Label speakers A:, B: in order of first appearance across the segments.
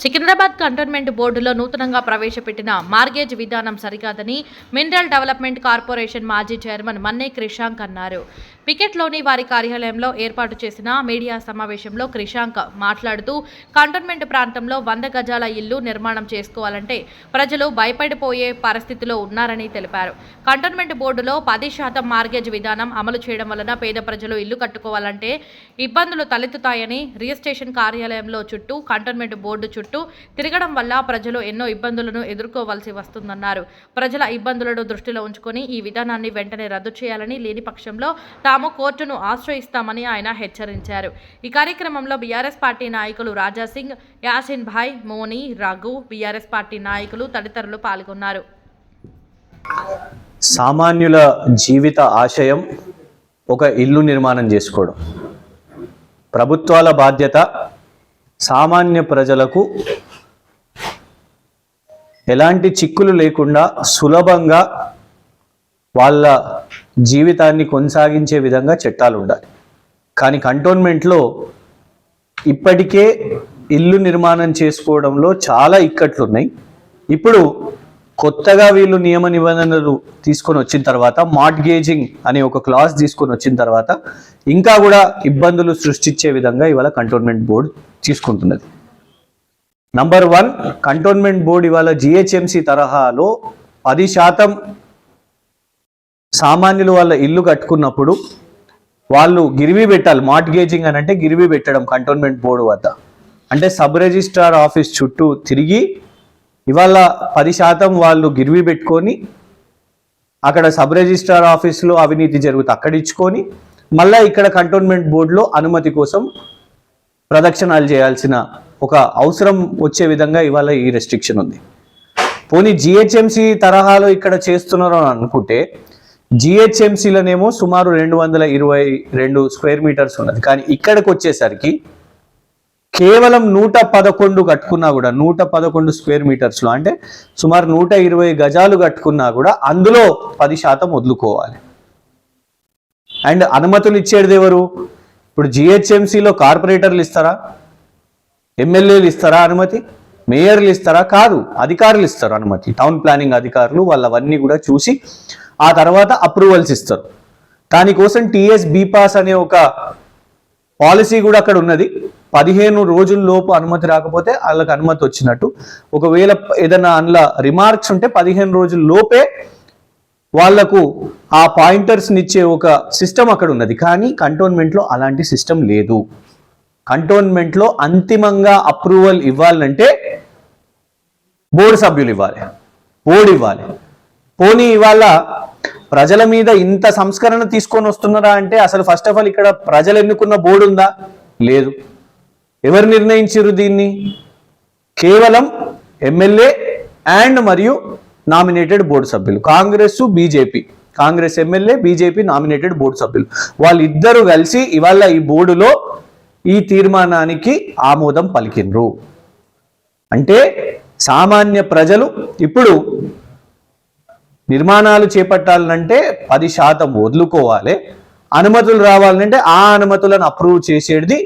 A: Secunderabad cantonment బోర్డులో నూతనంగా ప్రవేశపెట్టిన మార్గేజ్ విధానం సరికాదని మినరల్ డెవలప్మెంట్ కార్పొరేషన్ మాజీ చైర్మన్ మన్నే క్రిషాంక్ అన్నారు. పికెట్లోని వారి కార్యాలయంలో ఏర్పాటు చేసిన మీడియా సమావేశంలో క్రిషాంక్ మాట్లాడుతూ కంటోన్మెంట్ ప్రాంతంలో వంద గజాల ఇల్లు నిర్మాణం చేసుకోవాలంటే ప్రజలు భయపడిపోయే పరిస్థితిలో ఉన్నారని తెలిపారు. కంటోన్మెంట్ బోర్డులో పది శాతం మార్గేజ్ విధానం అమలు చేయడం వలన పేద ప్రజలు ఇల్లు కట్టుకోవాలంటే ఇబ్బందులు తలెత్తుతాయని రిజిస్ట్రేషన్ కార్యాలయంలో చుట్టూ కంటోన్మెంట్ బోర్డు చుట్టూ తిరగడం వల్ల ప్రజలు ఎన్నో ఇబ్బందులను ఎదుర్కోవాల్సి వస్తుందన్నారు. ప్రజల ఇబ్బందులను దృష్టిలో ఉంచుకొని ఈ విధానాన్ని వెంటనే రద్దు చేయాలని లేని పక్షంలో తాము కోర్టును ఆశ్రయిస్తామని ఆయన హెచ్చరించారు. ఈ కార్యక్రమంలో బీఆర్ఎస్ పార్టీ నాయకులు రాజాసింగ్ యాసిన్ భాయ్ మోని రఘు బీఆర్ఎస్ పార్టీ నాయకులు తదితరులు పాల్గొన్నారు.
B: సామాన్యుల జీవిత ఆశయం ఒక ఇల్లు నిర్మాణం చేసుకోవడం. ప్రభుత్వాల బాధ్యత సామాన్య ప్రజలకు ఎలాంటి చిక్కులు లేకుండా సులభంగా వాళ్ళ జీవితాన్ని కొనసాగించే విధంగా చట్టాలు ఉండాలి. కానీ కంటోన్మెంట్లో ఇప్పటికే ఇల్లు నిర్మాణం చేసుకోవడంలో చాలా ఇక్కట్లున్నాయి. ఇప్పుడు కొత్తగా వీళ్ళు నియమ నిబంధనలు తీసుకొని వచ్చిన తర్వాత మార్ట్గేజింగ్ అనే ఒక క్లాస్ తీసుకొని వచ్చిన తర్వాత ఇంకా కూడా ఇబ్బందులు సృష్టించే విధంగా ఇవాళ కంటోన్మెంట్ బోర్డు తీసుకుంటున్నది. నంబర్ వన్ కంటోన్మెంట్ బోర్డు ఇవాళ జిహెచ్ఎంసి తరహాలో పది శాతం సామాన్యులు వాళ్ళ ఇల్లు కట్టుకున్నప్పుడు వాళ్ళు గిరివి పెట్టాలి. మార్ట్గేజింగ్ అని అంటే గిరివి పెట్టడం కంటోన్మెంట్ బోర్డు వద్ద. అంటే సబ్ రిజిస్ట్రార్ ఆఫీస్ చుట్టూ తిరిగి ఇవాళ పది శాతం వాళ్ళు గిరివి పెట్టుకొని అక్కడ సబ్ రిజిస్ట్రార్ ఆఫీస్లో అవినీతి జరుగుతుంది అక్కడ ఇచ్చుకొని మళ్ళీ ఇక్కడ కంటోన్మెంట్ బోర్డులో అనుమతి కోసం ప్రదక్షిణాలు చేయాల్సిన ఒక అవసరం వచ్చే విధంగా ఇవాళ ఈ రెస్ట్రిక్షన్ ఉంది. పోనీ జిహెచ్ఎంసి తరహాలో ఇక్కడ చేస్తున్నారు అని అనుకుంటే జిహెచ్ఎంసీలోనేమో సుమారు రెండు వందల ఇరవై రెండు స్క్వేర్ మీటర్స్ ఉన్నది. కానీ ఇక్కడికి వచ్చేసరికి కేవలం నూట పదకొండు కట్టుకున్నా కూడా నూట పదకొండు స్క్వేర్ మీటర్స్లో అంటే సుమారు నూట ఇరవై గజాలు కట్టుకున్నా కూడా అందులో పది శాతం వదులుకోవాలి. అండ్ అనుమతులు ఇచ్చేది ఎవరు? ఇప్పుడు జిహెచ్ఎంసీలో కార్పొరేటర్లు ఇస్తారా? ఎమ్మెల్యేలు ఇస్తారా అనుమతి? మేయర్లు ఇస్తారా? కాదు అధికారులు ఇస్తారు అనుమతి. టౌన్ ప్లానింగ్ అధికారులు వాళ్ళవన్నీ కూడా చూసి ఆ తర్వాత అప్రూవల్స్ ఇస్తారు. దానికోసం టిఎస్ బీపాస్ అనే ఒక పాలసీ కూడా అక్కడ ఉన్నది. పదిహేను రోజుల్లోపు అనుమతి రాకపోతే వాళ్ళకి అనుమతి వచ్చినట్టు. ఒకవేళ ఏదైనా అందులో రిమార్క్స్ ఉంటే పదిహేను రోజుల లోపే వాళ్ళకు ఆ పాయింటర్స్ని ఇచ్చే ఒక సిస్టమ్ అక్కడ ఉన్నది. కానీ కంటోన్మెంట్లో అలాంటి సిస్టమ్ లేదు. కంటోన్మెంట్లో అంతిమంగా అప్రూవల్ ఇవ్వాలంటే బోర్డు సభ్యులు ఇవ్వాలి. బోర్డు ఇవ్వాలి. పోనీ ఇవాళ ప్రజల మీద ఇంత సంస్కరణ తీసుకొని వస్తున్నారా అంటే అసలు ఫస్ట్ ఆఫ్ ఆల్ ఇక్కడ ప్రజలు ఎన్నుకున్న బోర్డు ఉందా? లేదు. ఎవరు నిర్ణయించారు దీన్ని? కేవలం ఎమ్మెల్యే అండ్ మరియు నామినేటెడ్ బోర్డు సభ్యులు. Congress BJP. Congress MLA BJP nominated board సభ్యులు. వాళ్ళిద్దరూ కలిసి ఇవాళ ఈ బోర్డులో ఈ తీర్మానానికి ఆమోదం పలికిండ్రు. అంటే సామాన్య ప్రజలు ఇప్పుడు నిర్మాణాలు చేపట్టాలంటే పది శాతం వదులుకోవాలి. అనుమతులు రావాలంటే ఆ అనుమతులను అప్రూవ్ చేసేది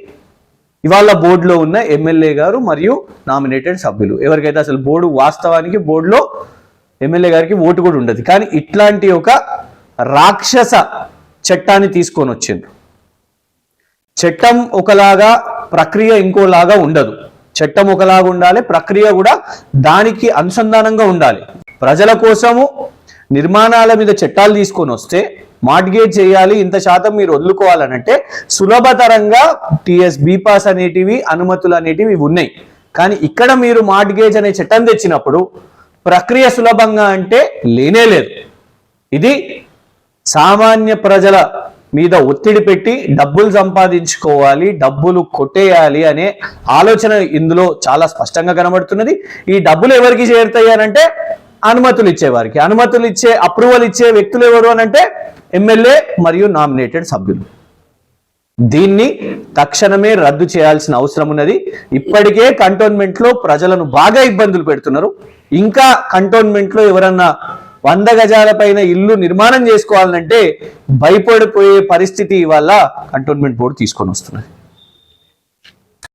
B: ఇవాళ బోర్డులో ఉన్న ఎమ్మెల్యే గారు మరియు నామినేటెడ్ సభ్యులు. ఎవరికైతే అసలు బోర్డు వాస్తవానికి బోర్డులో ఎమ్మెల్యే గారికి ఓటు కూడా ఉండదు. కానీ ఇట్లాంటి ఒక రాక్షస చట్టాన్ని తీసుకొని వచ్చిండ్రు. చట్టం ఒకలాగా ప్రక్రియ ఇంకోలాగా ఉండదు. చట్టం ఒకలాగా ఉండాలి ప్రక్రియ కూడా దానికి అనుసంధానంగా ఉండాలి. ప్రజల కోసము నిర్మాణాల మీద చట్టాలు తీసుకొని వస్తే మార్ట్గేజ్ చేయాలి ఇంత శాతం మీరు వదులుకోవాలనంటే సులభతరంగా టిఎస్ బీపాస్ అనేటివి అనుమతులు అనేటివి ఉన్నాయి. కానీ ఇక్కడ మీరు మార్ట్గేజ్ అనే చట్టం తెచ్చినప్పుడు ప్రక్రియ సులభంగా అంటే లేనే లేదు. ఇది సామాన్య ప్రజల మీద ఒత్తిడి పెట్టి డబ్బులు సంపాదించుకోవాలి డబ్బులు కొట్టేయాలి అనే ఆలోచన ఇందులో చాలా స్పష్టంగా కనబడుతున్నది. ఈ డబ్బులు ఎవరికి చేరుతాయి అనంటే అనుమతులు ఇచ్చేవారికి అనుమతులు ఇచ్చే అప్రూవల్ ఇచ్చే వ్యక్తులు ఎవరు అని అంటే ఎమ్మెల్యే మరియు నామినేటెడ్ సభ్యులు. దీన్ని తక్షణమే రద్దు చేయాల్సిన అవసరం ఉన్నది. ఇప్పటికే కంటోన్మెంట్లో ప్రజలను బాగా ఇబ్బందులు పెడుతున్నారు. ఇంకా కంటోన్మెంట్లో ఎవరన్నా వంద గజాల పైన ఇల్లు నిర్మాణం చేసుకోవాలంటే భయపడిపోయే పరిస్థితి ఇవాళ కంటోన్మెంట్ బోర్డు తీసుకొని వస్తున్నది.